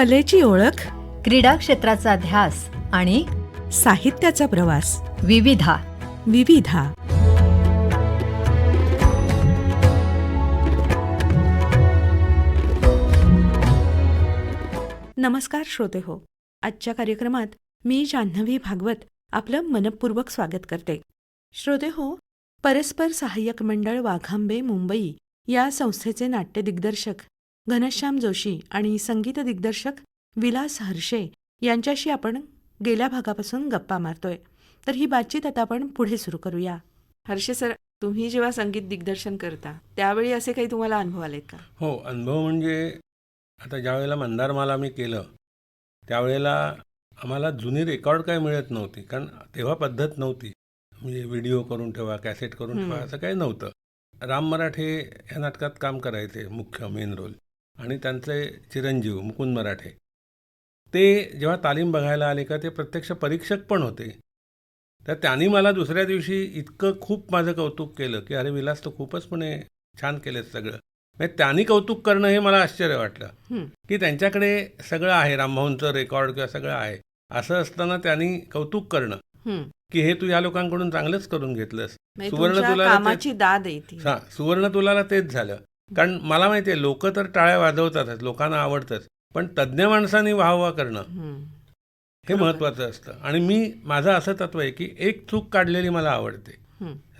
कलेची ओळख क्रीडा क्षेत्राचा ध्यास आणि साहित्याचा प्रवास. विविधा. विविधा. नमस्कार श्रोते हो. आजच्या कार्यक्रमात मी जान्हवी भागवत आपलं मनपूर्वक स्वागत करते. श्रोते हो परस्पर सहाय्यक मंडळ वाघांबे मुंबई या संस्थेचे नाट्य दिग्दर्शक घनश्याम जोशी आणि संगीत दिग्दर्शक विलास हर्षे यांच्याशी आपण गेल्या भागापासून गप्पा मारतोय. तर ही बातचीत आता आपण पुढे सुरू करूया. हर्षे सर तुम्ही जेव्हा संगीत दिग्दर्शन करता त्यावेळी असे काही तुम्हाला अनुभव आलेत का? हो अनुभव म्हणजे आता ज्या वेळेला मंदारमाला मी केलं त्यावेळेला आम्हाला जुनी रेकॉर्ड काय मिळत नव्हती कारण तेव्हा पद्धत नव्हती. म्हणजे व्हिडिओ करून ठेवा कॅसेट करून ठेवा. असं काही नव्हतं. राम मराठे या नाटकात काम करायचे मुख्य मेन रोल. आणि त्यांचे चिरंजीव मुकुंद मराठे. ते जेव्हा तालीम बघायला आले का ते प्रत्यक्ष परीक्षक पण होते. तर त्यांनी मला दुसऱ्या दिवशी इतकं खूप माझं कौतुक केलं की अरे विलास तर खूपच म्हणे छान केलं सगळं. म्हणजे त्यांनी कौतुक करणं हे मला आश्चर्य वाटलं. की त्यांच्याकडे सगळं आहे रामभाऊंचं रेकॉर्ड किंवा सगळं आहे. असं असताना त्यांनी कौतुक करणं. की हे तू या लोकांकडून चांगलंच करून घेतलंस. म्हणजे सुवर्ण तुमच्या तुलाला ते- कामाची दाद आहे ती. हा सुवर्ण तुलाला तेच झालं. कारण मला माहिती आहे लोक तर टाळ्या वाजवतातच लोकांना आवडतंच पण तज्ज्ञ माणसांनी वाहवा करणं हं. महत्वाचं असतं. आणि मी माझं असं तत्व आहे की एक चूक काढलेली मला आवडते.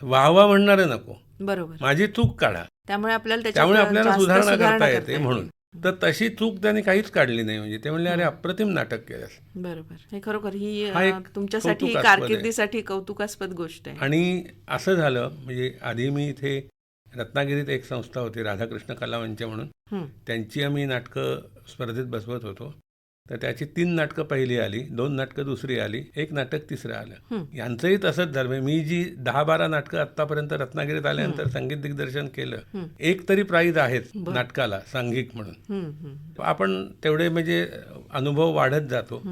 वाहवा म्हणणारे नको. बरोबर. माझी चूक काढा. त्यामुळे आपल्याला त्यामुळे आपल्याला सुधारणा करता येते म्हणून. तर तशी चूक त्यांनी काहीच काढली नाही. म्हणजे ते म्हणले अरे अप्रतिम नाटक केलंस. बरोबर. हे खरोखर ही तुमच्यासाठी. कारकिर्दीसाठी कौतुकास्पद गोष्ट आहे. आणि असं झालं म्हणजे आधी मी इथे रत्नागिरीत एक संस्था होती राधाकृष्ण कलावंच म्हणून. त्यांची आम्ही नाटकं स्पर्धेत बसवत होतो तर त्याची तीन नाटकं पहिली आली दोन नाटकं दुसरी आली एक नाटक तिसरं आलं. यांचंही तसंच झालं मी जी दहा बारा नाटकं आत्तापर्यंत रत्नागिरीत आल्यानंतर संगीत दिग्दर्शन केलं. एक तरी प्राईज आहेच. नाटकाला सांघिक म्हणून आपण तेवढे म्हणजे अनुभव वाढत जातो.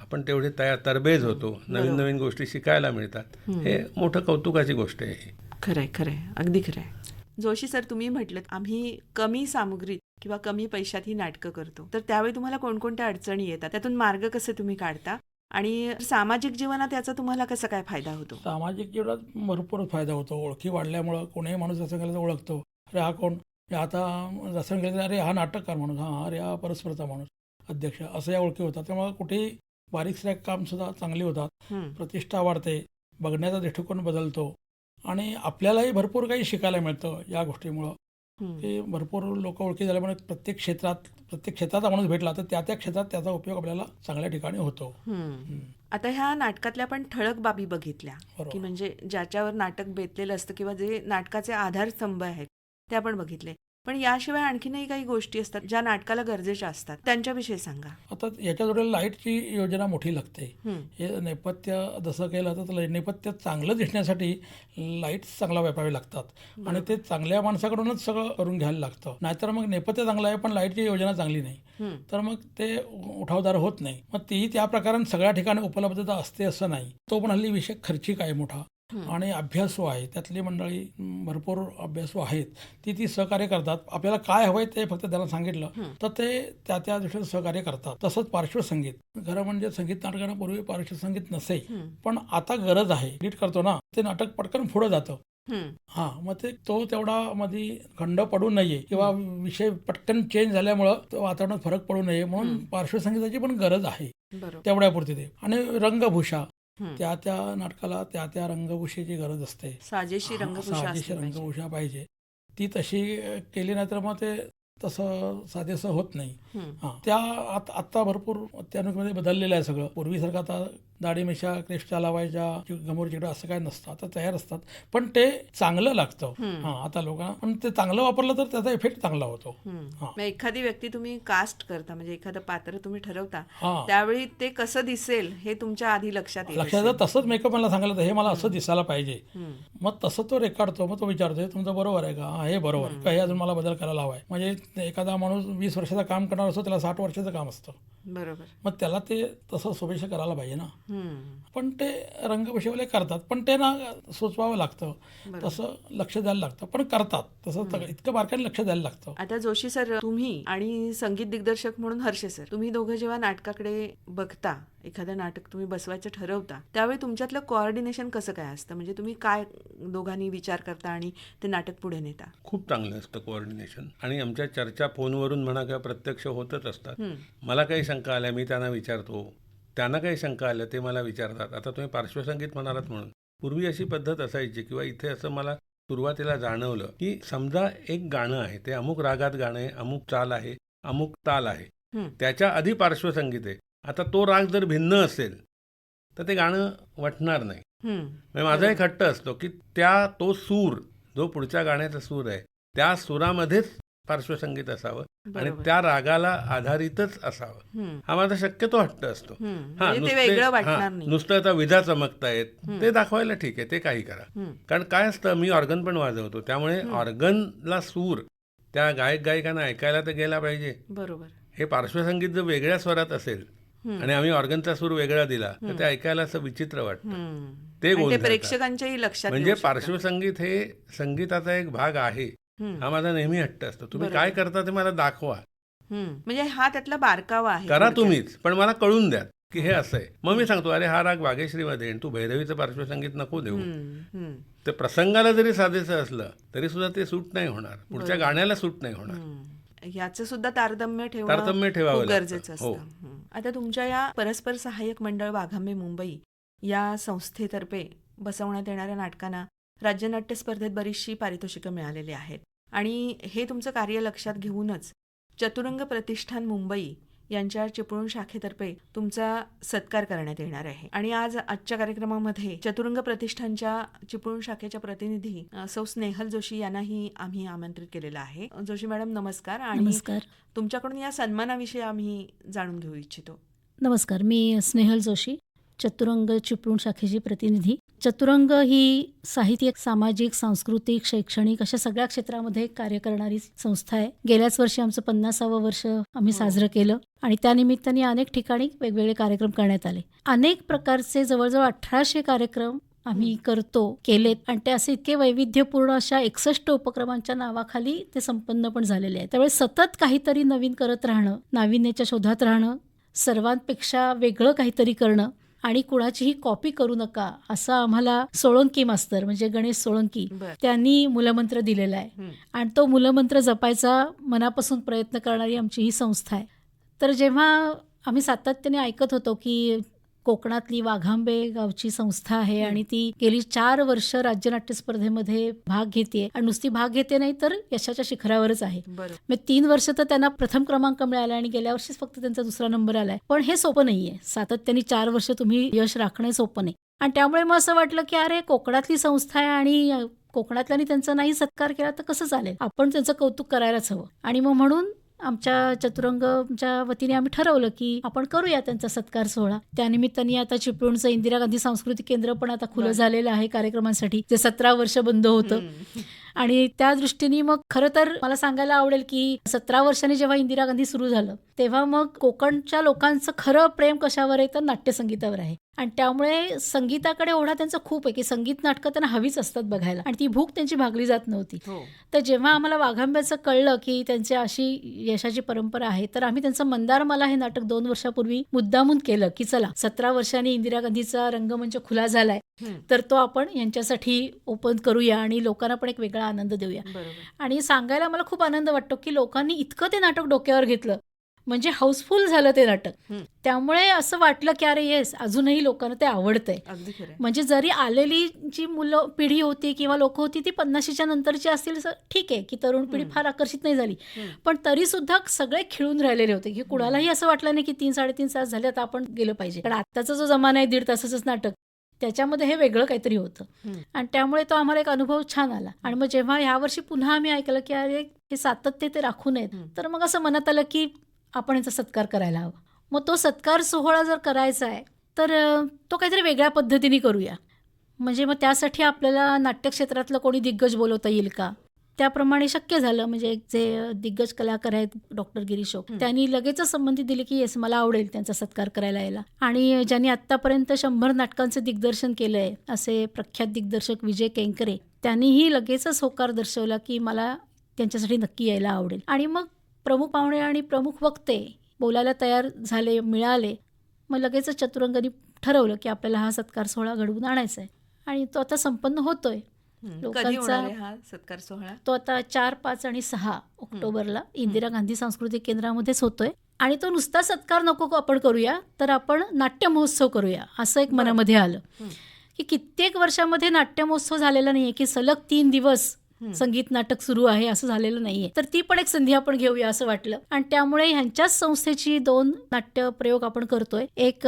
आपण तेवढे तयार तरबेज होतो नवीन. नवीन गोष्टी शिकायला मिळतात हं. मोठं कौतुकाची गोष्ट आहे खरंय खरंय अगदी खरंय जोशी सर तुम्ही म्हटलं आम्ही कमी सामुग्रीत किंवा कमी पैशात ही नाटकं करतो. तर त्यावेळी तुम्हाला कोणकोणत्या अडचणी येतात? त्यातून मार्ग कसे तुम्ही काढता? आणि सामाजिक जीवनात याचा तुम्हाला कसा काय फायदा होतो? सामाजिक जीवनात भरपूर फायदा होतो. ओळखी वाढल्यामुळं कोणीही माणूस जसं गेलं तर ओळखतो. अरे हा कोण? आता जसं गेलं तर अरे हा नाटककार माणूस. हा अरे हा परस्परचा माणूस. अध्यक्ष असं या ओळखी होतात. त्यामुळे कुठेही बारीक कामसुद्धा चांगली होतात. प्रतिष्ठा वाढते. बघण्याचा दृष्टिकोन बदलतो. आणि आपल्यालाही भरपूर काही शिकायला मिळतं या गोष्टीमुळं. की भरपूर लोक ओळखी झाल्यामुळे प्रत्येक क्षेत्रात प्रत्येक क्षेत्राचा माणूस भेटला तर त्या त्या क्षेत्रात त्याचा उपयोग आपल्याला चांगल्या ठिकाणी होतो. आता ह्या नाटकातल्या आपण ठळक बाबी बघितल्या. की म्हणजे ज्याच्यावर नाटक बेतलेलं असतं किंवा जे नाटकाचे आधारस्तंभ आहेत ते आपण बघितले पण याशिवाय आणखीनही काही गोष्टी असतात ज्या नाटकाला गरजेच्या असतात. त्यांच्याविषयी सांगा. आता याच्या जोडीला लाईटची योजना मोठी लागते. हं, नेपथ्य जसं केलं तर नेपथ्य चांगलं दिसण्यासाठी लाईट्स चांगला वापरावे लागतात. आणि ते चांगल्या माणसाकडूनच सगळं करून घ्यायला लागतं. नाहीतर मग नेपथ्य चांगलं आहे पण लाईटची योजना चांगली नाही. तर मग ते उठावदार होत नाही. मग तीही त्या प्रकाराने सगळ्या ठिकाणी उपलब्धता असते असं नाही. तो पण हल्ली विषय खर्चिक आहे मोठा. आणि अभ्यासू आहे त्यातली मंडळी भरपूर अभ्यासू आहेत ती ती सहकार्य करतात. आपल्याला काय हवंय ते फक्त त्यांना सांगितलं. तर ते त्या त्या दृष्टीने सहकार्य करतात. तसंच पार्श्वसंगीत खरं म्हणजे संगीत नाटकांना पूर्वी पार्श्वसंगीत नसे पण आता गरज आहे. एडिट करतो ना ते नाटक पटकन पुढं जातं. हं. मग ते तो तेवढा मध्ये खंड पडू नये किंवा विषय पटकन चेंज झाल्यामुळं तो वातावरणात फरक पडू नये म्हणून. पार्श्वसंगीताची पण गरज आहे. तेवढ्यापुरती ते. आणि रंगभूषा. त्या त्या नाटकाला त्या त्या रंगभूषेची गरज असते. साजेशी रंगभूषा साजेशी. रंगभूषा पाहिजे. ती तशी केली नाही तर मग ते तसं साधेसं होत नाही. त्या आत- आता भरपूर अत्याधुनिकमध्ये बदललेलं आहे सगळं. पूर्वीसारखं आता दाढी मिशा क्रेफ्टच्या लावायच्या गमोर चिकडं असं काय नसतं. आता तयार असतात. पण ते चांगलं लागतं. हं. आता लोकांना पण ते चांगलं वापरलं तर त्याचा इफेक्ट चांगला होतो. एखादी व्यक्ती तुम्ही कास्ट करता म्हणजे एखादं पात्र तुम्ही ठरवता त्यावेळी ते कसं दिसेल हे तुमच्या आधी लक्षात लक्षात तसंच मेकअप मला सांगायला तर हे मला असं दिसायला पाहिजे. मग तसं तो रेकॉर्डतो मग तो विचारतो "हे तुमचं बरोबर आहे का? हा बरोबर. काही अजून मला बदल करायला हवा आहे म्हणजे एखादा माणूस वीस वर्षाचं काम करणार असतो त्याला साठ वर्षाचं काम असतं. बरोबर. मग त्याला ते तसं शुभेच्छा करायला पाहिजे ना. पण ते रंगपेशीवाले करतात पण ते ना सुचवावं लागतं. तसं लक्ष द्यायला लागतं पण करतात. तसं इतकं बारकाईने लक्ष द्यायला लागतं. आता जोशी सर तुम्ही आणि संगीत दिग्दर्शक म्हणून हर्षे सर तुम्ही दोघं जेव्हा नाटकाकडे बघता एखादं नाटक तुम्ही बसवायचं ठरवता त्यावेळी तुमच्यातलं कोऑर्डिनेशन कसं काय असतं? म्हणजे तुम्ही काय दोघांनी विचार करता आणि ते नाटक पुढे नेता? खूप चांगलं असतं कोऑर्डिनेशन आणि आमच्या चर्चा फोनवरून म्हणा किंवा प्रत्यक्ष होतच असतात. मला काही शंका आल्या मी त्यांना विचारतो. त्यांना काही शंका आल्या ते मला विचारतात. आता तुम्ही पार्श्वसंगीत म्हणालात म्हणून. पूर्वी अशी पद्धत असायची किंवा इथे असं मला सुरुवातीला जाणवलं की समजा एक गाणं आहे ते अमुक रागात गाणं आहे अमुक चाल आहे अमुक ताल आहे. त्याच्या आधी पार्श्वसंगीत आहे. आता तो राग जर भिन्न असेल तर ते गाणं वटणार नाही. म्हणजे माझा एक हट्ट असतो की त्या तो सूर जो पुढच्या गाण्याचा सूर आहे त्या सुरामध्येच पार्श्वसंगीत असावं आणि. त्या रागाला आधारितच असावं. हा माझा शक्यतो हट्ट असतो. हा, म्हणजे ते नुसते- आता विधा चमकतायत. ते दाखवायला ठीक आहे ते काही करा. कारण काय असतं मी ऑर्गन पण वाजवतो त्यामुळे. ऑर्गनला सूर त्या गायक गायिकांना ऐकायला तर गेला पाहिजे बरोबर हे पार्श्वसंगीत जर वेगळ्या स्वरात असेल. आणि आम्ही ऑर्गनचा सूर वेगळा दिला तर. ते ऐकायला असं विचित्र वाटतं. ते प्रेक्षकांच्याही लक्षात म्हणजे. पार्श्वसंगीत हे संगीताचा एक भाग आहे. हा माझा नेहमी हट्ट असतो तुम्ही. काय करता ते मला दाखवा. म्हणजे हा त्यातला बारकावा आहे करा. तुम्हीच पण मला कळून द्या की हे असं आहे मग मी सांगतो अरे हा राग वागेश्रीमध्ये आहे, तू भैरवीचं पार्श्वसंगीत नको देऊ. ते प्रसंगाला जरी साधेचं असलं तरी सुद्धा ते सूट नाही होणार पुढच्या. गाण्याला सूट नाही होणार. याचं सुद्धा तारतम्य तारतम्य ठेवावं. गरजेचं हो. असतं. आता तुमच्या या परस्पर सहाय्यक मंडळ वाघांबे मुंबई या संस्थेतर्फे बसवण्यात येणाऱ्या नाटकांना राज्यनाट्य स्पर्धेत बरीचशी पारितोषिकं मिळालेली आहेत. आणि हे तुमचं कार्य लक्षात घेऊनच चतुरंग प्रतिष्ठान मुंबई यांच्या चिपळूण शाखेतर्फे तुमचा सत्कार करण्यात येणार आहे. आणि आज आजच्या कार्यक्रमामध्ये चतुरंग प्रतिष्ठानच्या चिपळूण शाखेच्या प्रतिनिधी सौ स्नेहल जोशी यांनाही आम्ही आमंत्रित केलेलं आहे. जोशी मॅडम नमस्कार. आणि नमस्कार. तुमच्याकडून या सन्मानाविषयी आम्ही जाणून घेऊ इच्छितो. नमस्कार. मी स्नेहल जोशी. चतुरंग चिपळूण शाखेची प्रतिनिधी. चतुरंग ही साहित्यिक सामाजिक सांस्कृतिक शैक्षणिक अशा सगळ्या क्षेत्रामध्ये कार्य करणारी संस्था आहे. गेल्याच वर्षी आमचं पन्नासावं वर्ष आम्ही हो. साजरं केलं आणि त्यानिमित्ताने अनेक ठिकाणी वेगवेगळे कार्यक्रम करण्यात आले. अनेक प्रकारचे जवळजवळ अठराशे कार्यक्रम आम्ही करतो केलेत आणि ते असे इतके वैविध्यपूर्ण अशा एकसष्ट उपक्रमांच्या नावाखाली ते संपन्न पण झालेले आहेत. त्यामुळे सतत काहीतरी नवीन करत राहणं नाविन्याच्या शोधात राहणं सर्वांपेक्षा वेगळं काहीतरी करणं आणि कुणाचीही कॉपी करू नका असं आम्हाला सोळंकी मास्तर म्हणजे गणेश सोळंकी त्यांनी मूलमंत्र दिलेला आहे. आणि तो मूलमंत्र जपायचा मनापासून प्रयत्न करणारी आमची ही संस्था आहे. तर जेव्हा आम्ही सातत्याने ऐकत होतो की कोकणातली वाघांबे गावची संस्था आहे आणि ती गेली चार वर्ष राज्यनाट्य स्पर्धेमध्ये भाग घेते आणि नुसती भाग घेते नाही तर यशाच्या शिखरावरच आहे. मग तीन वर्ष तर त्यांना प्रथम क्रमांक मिळाला आणि गेल्या वर्षीच फक्त त्यांचा दुसरा नंबर आलाय. पण हे सोपं नाहीये. सातत्याने चार वर्ष तुम्ही यश राखणे सोपं नाही. आणि त्यामुळे मग असं वाटलं की अरे कोकणातली संस्था आहे आणि कोकणातल्यानी त्यांचा नाही सत्कार केला तर कसं चालेल? आपण त्यांचं कौतुक करायलाच हवं. आणि मग म्हणून आमच्या चतुरंगच्या वतीने आम्ही ठरवलं की आपण करूया त्यांचा सत्कार सोहळा त्यानिमित्ताने आता चिपळूणचं इंदिरा गांधी सांस्कृतिक केंद्र पण आता खुलं. झालेलं आहे कार्यक्रमांसाठी जे सतरा वर्ष बंद होतं. आणि त्या दृष्टीने मग खरं तर मला सांगायला आवडेल की सतरा वर्षांनी जेव्हा इंदिरा गांधी सुरू झालं तेव्हा मग कोकणच्या लोकांचं खरं प्रेम कशावर आहे तर नाट्यसंगीतावर आहे आणि त्यामुळे संगीताकडे ओढा त्यांचा खूप आहे की संगीत नाटकं त्यांना हवीच असतात बघायला. आणि ती भूक त्यांची भागली जात नव्हती. हो. तर जेव्हा आम्हाला वाघांब्याचं कळलं की त्यांची अशी यशाची परंपरा आहे तर आम्ही त्यांचं मंदार मला हे नाटक दोन वर्षापूर्वी मुद्दामून केलं की चला सतरा वर्षांनी इंदिरा गांधीचा रंगमंच खुला झालाय. तर तो आपण यांच्यासाठी ओपन करूया आणि लोकांना पण एक वेगळा आनंद देऊया. आणि सांगायला मला खूप आनंद वाटतो की लोकांनी इतकं ते नाटक डोक्यावर घेतलं म्हणजे हाऊसफुल झालं ते नाटक. त्यामुळे असं वाटलं की अरे येस अजूनही लोकांना ते आवडतंय म्हणजे जरी आलेली जी मुलं पिढी होती किंवा लोक होती ती पन्नाशीच्या नंतरची असतील ठीक आहे की तरुण पिढी. फार आकर्षित नाही झाली. पण तरी सुद्धा सगळे खिळून राहिलेले होते की कुणालाही असं वाटलं नाही की तीन साडेतीन तास झाले आता आपण गेलं पाहिजे कारण आत्ताचा जो जमाना आहे दीड तासाचंच नाटक त्याच्यामध्ये हे वेगळं काहीतरी होतं. आणि त्यामुळे तो आम्हाला एक अनुभव छान आला आणि मग जेव्हा यावर्षी पुन्हा आम्ही ऐकलं की अरे हे सातत्य ते राखू नयेत. तर मग असं मनात आलं की आपण याचा सत्कार करायला हवा. मग तो सत्कार सोहळा जर करायचा आहे तर तो काहीतरी वेगळ्या पद्धतीने करूया. म्हणजे मग त्यासाठी आपल्याला नाट्यक्षेत्रातलं कोणी दिग्गज बोलवता येईल का? त्याप्रमाणे शक्य झालं. म्हणजे जे दिग्गज कलाकार आहेत डॉक्टर गिरीश ओक हं. त्यांनी लगेचच संमती दिली की येस मला आवडेल त्यांचा सत्कार करायला यायला. आणि ज्यांनी आतापर्यंत शंभर नाटकांचं दिग्दर्शन केलंय असे प्रख्यात दिग्दर्शक विजय केंकरे त्यांनीही लगेचच होकार दर्शवला की मला त्यांच्यासाठी नक्की यायला आवडेल. आणि मग प्रमुख पाहुणे आणि प्रमुख वक्ते बोलायला तयार झाले मिळाले. मग लगेचच चतुरंगानी ठरवलं की आपल्याला हा सत्कार सोहळा घडवून आणायचा आहे आणि तो आता संपन्न होतोय. लोकांचा- सत्कार सोहळा? तो आता चार पाच आणि सहा ऑक्टोबरला इंदिरा गांधी सांस्कृतिक केंद्रामध्येच होतोय. आणि तो नुसता सत्कार नको आपण करूया तर आपण नाट्य महोत्सव करूया असं एक. मनामध्ये आलं. की कित्येक वर्षामध्ये नाट्य महोत्सव झालेला नाहीये की सलग तीन दिवस. संगीत नाटक सुरू आहे असं झालेलं नाहीये. तर ती पण एक संधी आपण घेऊया असं वाटलं. आणि त्यामुळे ह्यांच्याच संस्थेची दोन नाट्य प्रयोग आपण करतोय. एक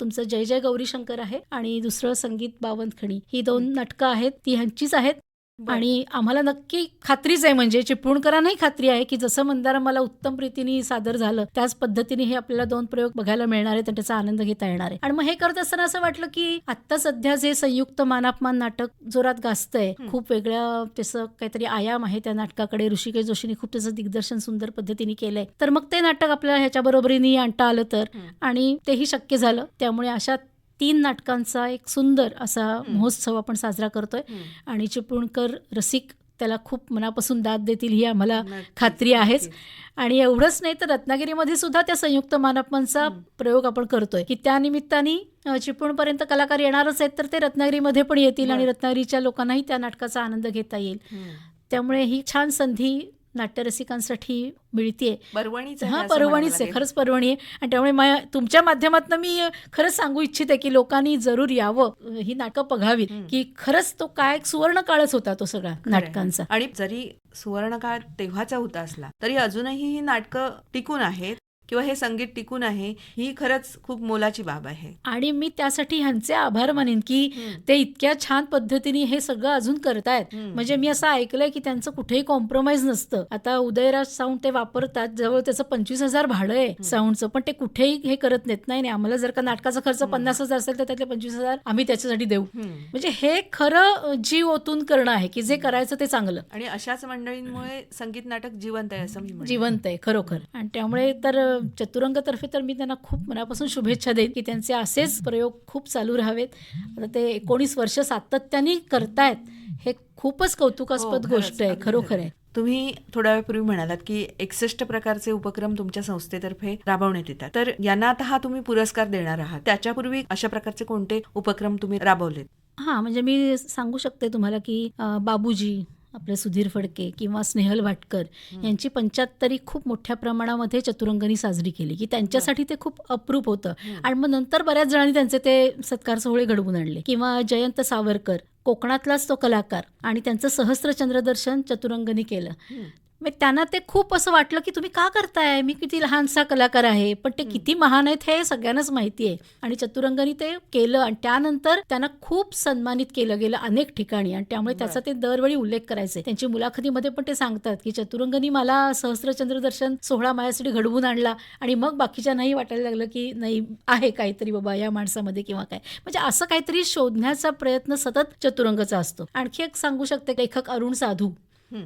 तुमचं जय जय गौरी शंकर आहे आणि दुसरं संगीत बावनखणी. ही दोन नाटकं आहेत ती ह्यांचीच आहेत. आणि आम्हाला नक्की खात्रीच आहे म्हणजे चिपळूणकरांनाही खात्री आहे की जसं मंदार मला उत्तम रीतीने सादर झालं त्याच पद्धतीने हे आपल्याला दोन प्रयोग बघायला मिळणार आहेत आणि त्याचा आनंद घेता येणार आहे. आणि मग हे करत असताना असं वाटलं की आता सध्या जे संयुक्त मानापमान नाटक जोरात गाजतंय. खूप वेगळ्या त्याचं काहीतरी आयाम आहे त्या नाटकाकडे. ऋषिकेश जोशीने खूप त्याचं दिग्दर्शन सुंदर पद्धतीने केलंय. तर मग ते नाटक आपल्याला ह्याच्या बरोबरीने आणता आलं तर. आणि तेही शक्य झालं. त्यामुळे अशा तीन नाटकांचा एक सुंदर असा महोत्सव आपण साजरा करतोय. आणि चिपळूणकर रसिक त्याला खूप मनापासून दाद देतील ही आम्हाला खात्री आहेच. आणि एवढंच नाही तर रत्नागिरीमध्ये सुद्धा त्या संयुक्त मानपमनचा हं. प्रयोग आपण करतोय की त्या निमित्ताने अ, चिपळूणपर्यंत कलाकार येणारच आहेत तर ते रत्नागिरीमध्ये पण येतील आणि. रत्नागिरीच्या लोकांनाही त्या नाटकाचा आनंद घेता येईल. त्यामुळे ही छान संधी नाट्यरसिकांसाठी मिळतीये परवणीच हा परवणीच आहे. खरंच परवणी आहे आणि त्यामुळे मा- तुमच्या माध्यमातून मी खरंच सांगू इच्छिते की लोकांनी जरूर यावं ही नाटकं बघावीत. की खरंच तो काय सुवर्ण काळच होता तो सगळा. नाटकांचा आणि जरी सुवर्णकाळ तेव्हाचा होता असला तरी अजूनही ही नाटकं टिकून आहेत किंवा हे संगीत टिकून आहे ही खरंच खूप मोलाची बाब आहे. आणि मी त्यासाठी ह्यांचे आभार मानेन की. ते इतक्या छान पद्धतीने हे सगळं अजून करतायत. म्हणजे मी असं ऐकलंय की त्यांचं कुठेही कॉम्प्रोमाइज नसतं. आता उदयराज साऊंड ते वापरतात जवळ त्याचं पंचवीस हजार भाडं आहे साऊंडचं पण ते कुठेही हे करत नाहीत. नाही नाही आम्हाला जर का नाटकाचा खर्च पन्नास हजार असेल तर त्यातले पंचवीस हजार आम्ही त्याच्यासाठी देऊ. म्हणजे हे खरं जीव ओतून करणं आहे की जे करायचं ते चांगलं. आणि अशाच मंडळींमुळे संगीत नाटक जिवंत आहे असं. जिवंत आहे खरोखर. आणि त्यामुळे तर चतुरंगतर्फे तर मी त्यांना खूप मनापासून शुभेच्छा देईन की त्यांचे असेच प्रयोग खूप चालू राहावेत. आता ते एकोणीस वर्ष सातत्याने करतायत हे खूपच हो, कौतुकास्पद खरंच, गोष्ट आहे खरोखर खरं. आहे. तुम्ही थोड्या वेळपूर्वी म्हणालात की एकसष्ट प्रकारचे उपक्रम तुमच्या संस्थेतर्फे राबवण्यात येतात. तर यांना आता हा तुम्ही पुरस्कार देणार आहात. त्याच्यापूर्वी अशा प्रकारचे कोणते उपक्रम तुम्ही राबवलेत? हां म्हणजे मी सांगू शकते तुम्हाला की बाबूजी आपले सुधीर फडके किंवा स्नेहल भाटकर यांची पंच्याहत्तरी खूप मोठ्या प्रमाणामध्ये चतुरंगनी साजरी केली की त्यांच्यासाठी ते खूप अप्रूप होतं. आणि मग नंतर बऱ्याच जणांनी त्यांचे ते सत्कार सोहळे घडवून आणले किंवा जयंत सावरकर कोकणातलाच तो कलाकार आणि त्यांचं सहस्त्र चंद्रदर्शन चतुरंगनी केलं. मग त्यांना ते खूप असं वाटलं की तुम्ही का करताय? मी किती लहानसा कलाकार आहे पण ते किती महान आहेत हे सगळ्यांनाच माहिती आहे. आणि चतुरंगानी ते केलं आणि त्यानंतर त्यांना खूप सन्मानित केलं गेलं अनेक ठिकाणी. आणि त्यामुळे त्याचा ते दरवेळी उल्लेख करायचे. त्यांची मुलाखतीमध्ये पण ते सांगतात की चतुरंगनी मला सहस्त्रचंद्र दर्शन सोहळा माझ्यासाठी घडवून आणला आणि मग बाकीच्यांनाही वाटायला लागलं की नाही आहे काहीतरी बाबा या माणसामध्ये किंवा काय. म्हणजे असं काहीतरी शोधण्याचा प्रयत्न सतत चतुरंगचा असतो. आणखी एक सांगू शकते लेखक अरुण साधू.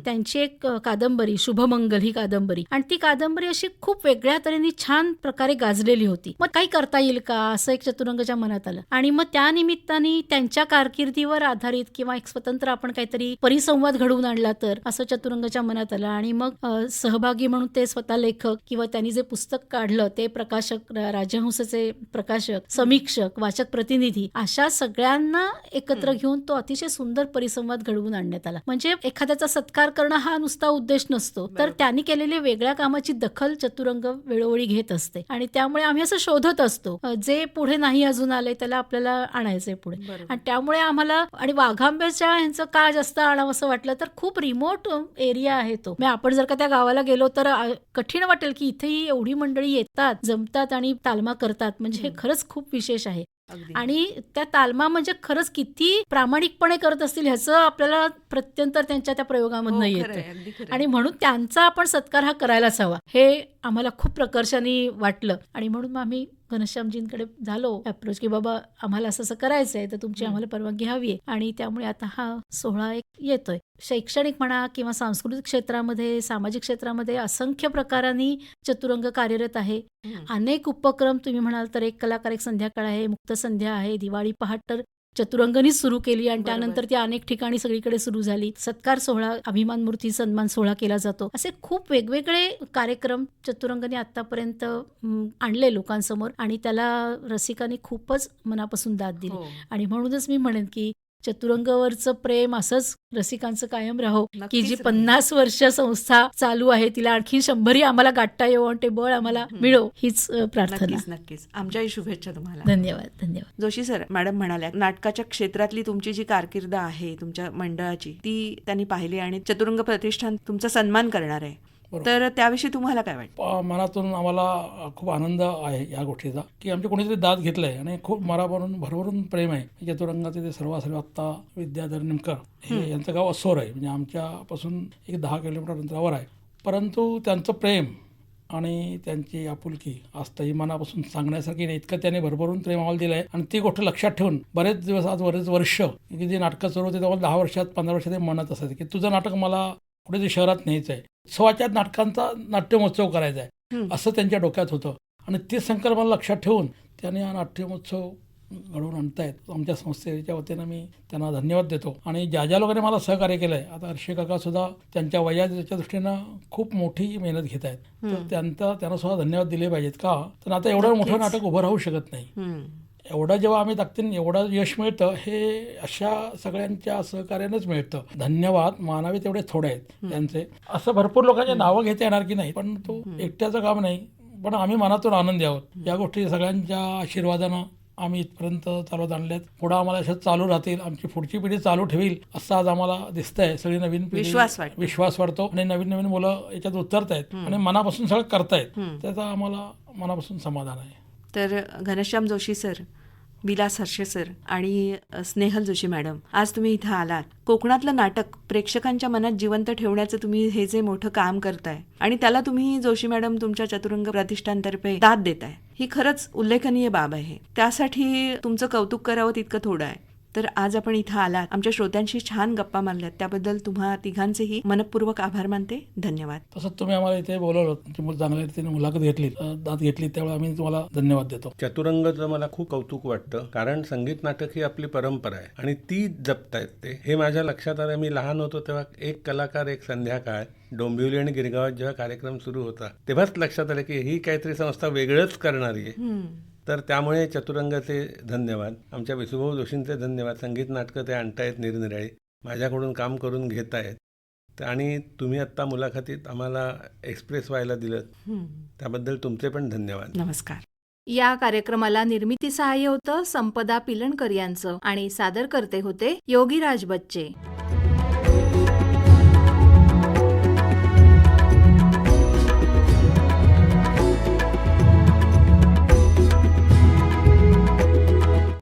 त्यांची एक कादंबरी शुभमंगल ही कादंबरी. आणि ती कादंबरी अशी खूप वेगळ्या तऱ्हेने छान प्रकारे गाजलेली होती. मग काही करता येईल का? असं एक चतुरंगच्या मनात आलं. आणि मग त्या निमित्ताने त्यांच्या कारकिर्दीवर आधारित किंवा एक स्वतंत्र आपण काहीतरी परिसंवाद घडवून आणला तर असं चतुरंगच्या मनात आलं. आणि मग सहभागी म्हणून ते स्वतः लेखक किंवा त्यांनी जे पुस्तक काढलं ते प्रकाशक राजहंसाचे प्रकाशक समीक्षक वाचक प्रतिनिधी अशा सगळ्यांना एकत्र घेऊन तो अतिशय सुंदर परिसंवाद घडवून आणण्यात आला. म्हणजे एखाद्याचा सत्कार करणं हा नुसता उद्देश नसतो तर. त्यांनी केलेल्या वेगळ्या कामाची दखल चतुरंग वेळोवेळी घेत असते आणि त्यामुळे आम्ही असं शोधत असतो जे पुढे नाही अजून आले त्याला आपल्याला आणायचंय पुढे. आणि त्यामुळे आम्हाला आणि वाघांब्याच्या ह्यांचं का जास्त आणावं असं वाटलं तर खूप रिमोट एरिया आहे तो म्हणजे आपण जर का त्या गावाला गेलो तर कठीण वाटेल की इथेही एवढी मंडळी येतात जमतात आणि तालमा करतात म्हणजे हे खरंच खूप विशेष आहे. आणि त्या तालमा म्हणजे खरंच किती प्रामाणिकपणे करत असतील ह्याचं आपल्याला प्रत्यंतर त्यांच्या त्या हो, प्रयोगामधनं खरंय, येतं. आणि म्हणून त्यांचा आपण सत्कार हा करायलाच हवा. हे आम्हाला खूप प्रकर्षाने वाटलं. आणि म्हणून मग आम्ही घनश्यामजींकडे झालो अप्रोच की बाबा आम्हाला असं असं करायचं आहे तर तुमची आम्हाला परवानगी हवी आहे. आणि त्यामुळे आता हा सोहळा एक येतोय. शैक्षणिक म्हणा किंवा सांस्कृतिक क्षेत्रामध्ये सामाजिक क्षेत्रामध्ये असंख्य प्रकारांनी चतुरंग कार्यरत आहे. अनेक उपक्रम तुम्ही म्हणाल तर एक कलाकार एक संध्याकाळ आहे मुक्त संध्या आहे दिवाळी पहाट तर चतुरंगनी सुरू केली आणि. त्यानंतर ती अनेक ठिकाणी सगळीकडे सुरू झाली सत्कार सोहळा अभिमान मूर्ती सन्मान सोहळा केला जातो असे खूप वेगवेगळे कार्यक्रम चतुरंगनी आतापर्यंत आणले लोकांसमोर आणि त्याला रसिकांनी खूपच मनापासून दाद दिली हो. आणि म्हणूनच मी म्हणेन की चतुरंगावरचं प्रेम असंच रसिकांचं कायम राहो की जी. पन्नास वर्ष संस्था चालू आहे तिला आणखी शंभरही आम्हाला गाठता येऊ आणि ते बळ आम्हाला. मिळो हीच प्रार्थना नक्कीच आमच्याही शुभेच्छा तुम्हाला धन्यवाद धन्यवाद जोशी सर मॅडम म्हणाल्या नाटकाच्या क्षेत्रातली तुमची जी कारकीर्द आहे तुमच्या मंडळाची ती त्यांनी पाहिली आणि चतुरंग प्रतिष्ठान तुमचा सन्मान करणार आहे. तर त्याविषयी तुम्हाला काय वाटतं? मनातून आम्हाला खूप आनंद आहे या गोष्टीचा की आमचे कोणीतरी दाद घेतलंय आणि खूप मराभरून भरभरून प्रेम आहे. चतुरंगाचे ते सर्व सर्व आत्ता विद्याधर निमकर हे यांचं गाव असोर आहे. म्हणजे आमच्यापासून एक दहा किलोमीटर अंतरावर आहे. परंतु त्यांचं प्रेम आणि त्यांची आपुलकी आस्थाही मनापासून सांगण्यासारखी नाही. इतकं त्याने भरभरून प्रेम आम्हाला दिलं आहे आणि ती गोष्ट लक्षात ठेवून बरेच दिवस आज बरेच वर्ष की जे नाटकं सुरू होते तेव्हा दहा वर्षात पंधरा वर्षात ते म्हणत असायचे की तुझं नाटक मला कुठेतरी शहरात न्यायचं आहे उत्सवाच्या नाटकांचा नाट्यमहोत्सव करायचा आहे. असं त्यांच्या डोक्यात होतं आणि ती संकल्पना लक्षात ठेवून त्याने हा नाट्यमहोत्सव घडवून आणतायत आमच्या संस्थेच्या वतीनं मी त्यांना धन्यवाद देतो आणि ज्या ज्या लोकांनी मला सहकार्य केलं आहे आता हर्षे काका सुद्धा त्यांच्या वयाच्या दृष्टीनं खूप मोठी मेहनत घेत आहेत तर. त्यांचा त्यांना सुद्धा धन्यवाद दिले पाहिजेत का तर आता एवढं मोठं. नाटक उभं राहू शकत नाही. एवढं जेव्हा आम्ही ताकदीने एवढं यश मिळतं हे अशा सगळ्यांच्या सहकार्यानेच मिळतं. धन्यवाद. मानावे तेवढे थोडे आहेत त्यांचे. असं भरपूर लोकांचे नावं घेता येणार की नाही पण तो एकट्याचं काम नाही पण आम्ही मनातून आनंदी आहोत. या गोष्टी सगळ्यांच्या आशीर्वादानं आम्ही इथपर्यंत चालवत आणल्यात. पुढं आम्हाला अशाच चालू राहतील आमची पुढची पिढी चालू ठेवील असं आज आम्हाला दिसतंय. सगळी नवीन पिढी विश्वास. विश्वास वाढतो आणि नवीन नवीन मुलं याच्यात उतरतायत आणि मनापासून सगळं करतायत. त्याचा आम्हाला मनापासून समाधान आहे. तर घनश्याम जोशी सर विलास हर्षे सर आणि स्नेहल जोशी मॅडम आज तुम्ही इथं आलात. कोकणातलं नाटक प्रेक्षकांच्या मनात जिवंत ठेवण्याचं तुम्ही हे जे मोठं काम करताय आणि त्याला तुम्ही जोशी मॅडम तुमच्या चतुरंग प्रतिष्ठानतर्फे दाद देताय ही खरंच उल्लेखनीय बाब आहे. त्यासाठी तुमचं कौतुक करावं तितकं थोडं आहे. तर आज आपण इथं आलात. आमच्या श्रोत्यांशी छान गप्पा मारल्यात. त्याबद्दल तुम्हा तिघांचेही मनपूर्वक आभार मानते. धन्यवाद. तसंच तुम्ही आम्हाला इथे बोलवलं तुमची चांगल्या रीतीने मुलाखत घेतली दाद घेतली त्यावेळी आम्ही तुम्हाला धन्यवाद देतो. चतुरंगचं मला खूप कौतुक वाटतं कारण संगीत नाटक ही आपली परंपरा आहे आणि ती जपतायत ते. हे माझ्या लक्षात आलं मी लहान होतो तेव्हा एक कलाकार एक संध्याकाळ डोंबिवली आणि गिरगावात जेव्हा कार्यक्रम सुरू होता तेव्हाच लक्षात आलं की ही काहीतरी संस्था वेगळंच करणारी आहे. तर त्यामुळे चतुरंगाचे धन्यवाद. आमच्या विसुभाऊ जोशींचे धन्यवाद. संगीत नाटकं ते आणतायत निरनिराळी. माझ्याकडून काम करून घेत आहेत तर आणि तुम्ही आत्ता मुलाखतीत आम्हाला एक्सप्रेस व्हायला दिलं. त्याबद्दल तुमचे पण धन्यवाद. नमस्कार. या कार्यक्रमाला निर्मिती सहाय्य होतं संपदा पिलणकर यांचं आणि सादर करते होते योगीराज बच्चे.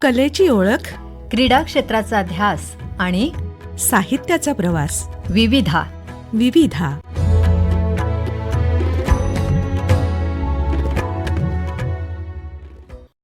कलेची ओळख क्रीडा क्षेत्राचा ध्यास आणि साहित्याचा प्रवास. विविधा. विविधा.